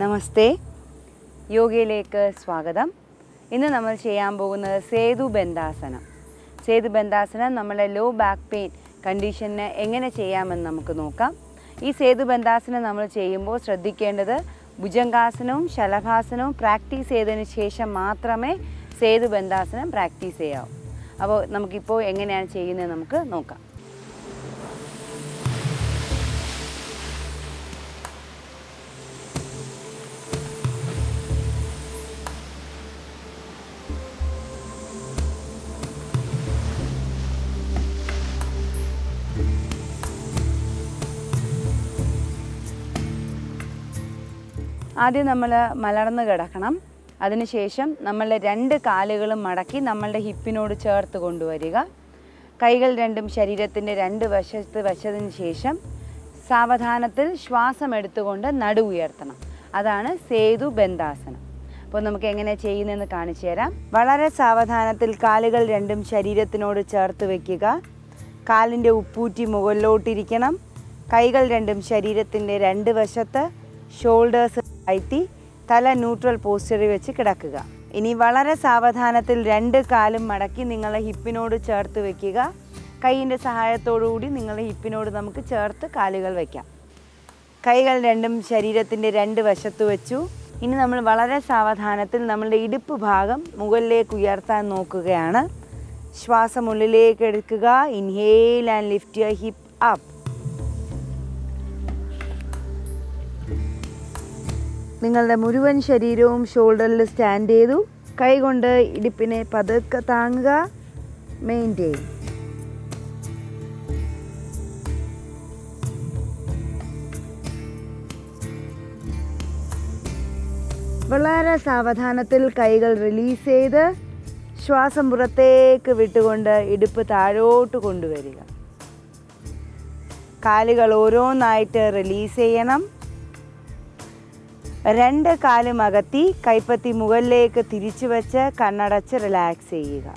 നമസ്തേ. യോഗയിലേക്ക് സ്വാഗതം. ഇന്ന് നമ്മൾ ചെയ്യാൻ പോകുന്നത് സേതു ബന്ധാസനം. സേതു ബന്ധാസനം നമ്മളെ ലോ ബാക്ക് പെയിൻ കണ്ടീഷന് എങ്ങനെ ചെയ്യാമെന്ന് നമുക്ക് നോക്കാം. ഈ സേതു ബന്ധാസനം നമ്മൾ ചെയ്യുമ്പോൾ ശ്രദ്ധിക്കേണ്ടത് ഭുജംഗാസനവും ശലഭാസനവും പ്രാക്ടീസ് ചെയ്തതിന് ശേഷം മാത്രമേ സേതു ബന്ധാസനം പ്രാക്ടീസ് ചെയ്യാവൂ. അപ്പോൾ നമുക്കിപ്പോൾ എങ്ങനെയാണ് ചെയ്യുന്നത് നമുക്ക് നോക്കാം. ആദ്യം നമ്മൾ മലർന്ന് കിടക്കണം. അതിനുശേഷം നമ്മളുടെ രണ്ട് കാലുകളും മടക്കി നമ്മളുടെ ഹിപ്പിനോട് ചേർത്ത് കൊണ്ടുവരിക. കൈകൾ രണ്ടും ശരീരത്തിന്റെ രണ്ട് വശത്ത് വെച്ചതിന് ശേഷം സാവധാനത്തിൽ ശ്വാസം എടുത്തുകൊണ്ട് നടു ഉയർത്തണം. അതാണ് സേതു ബന്ധാസനം. അപ്പോൾ നമുക്ക് എങ്ങനെ ചെയ്യുന്നതെന്ന് കാണിച്ചു തരാം. വളരെ സാവധാനത്തിൽ കാലുകൾ രണ്ടും ശരീരത്തിനോട് ചേർത്ത് വയ്ക്കുക കാലിന്റെ ഉപ്പൂറ്റി മുകളിലോട്ടിരിക്കണം. കൈകൾ രണ്ടും ശരീരത്തിന്റെ രണ്ട് വശത്ത് ഷോൾഡേഴ്സ് താഴ്ത്തി തല ന്യൂട്രൽ പോസ്റ്ററിൽ വെച്ച് കിടക്കുക. ഇനി വളരെ സാവധാനത്തിൽ രണ്ട് കാലും മടക്കി നിങ്ങളെ ഹിപ്പിനോട് ചേർത്ത് വെക്കുക. കൈയിന്റെ സഹായത്തോടുകൂടി നിങ്ങളെ ഹിപ്പിനോട് നമുക്ക് ചേർത്ത് കാലുകൾ വയ്ക്കാം കൈകൾ രണ്ടും ശരീരത്തിന്റെ രണ്ട് വശത്ത് വെച്ചു. ഇനി നമ്മൾ വളരെ സാവധാനത്തിൽ നമ്മളുടെ ഇടുപ്പ് ഭാഗം മുകളിലേക്ക് ഉയർത്താൻ നോക്കുകയാണ്. ശ്വാസം ഉള്ളിലേക്ക് എടുക്കുക. Inhale and lift your hip up നിങ്ങളുടെ മുഴുവൻ ശരീരവും ഷോൾഡറിൽ സ്റ്റാൻഡ് ചെയ്തു. കൈകൊണ്ട് ഇടുപ്പിനെ പതുക്കെ താങ്ങുക. മെയിന്റെയിൻ വളരെ സാവധാനത്തിൽ കൈകൾ റിലീസ് ചെയ്ത് ശ്വാസം പുറത്തേക്ക് വിട്ടുകൊണ്ട് ഇടുപ്പ് താഴോട്ട് കൊണ്ടുവരിക. കാലുകൾ ഓരോന്നായിട്ട് റിലീസ് ചെയ്യണം. രണ്ട് കാലും അകത്തി കൈപ്പത്തി മുകളിലേക്ക് തിരിച്ചു വെച്ച് കണ്ണടച്ച് റിലാക്സ് ചെയ്യുക.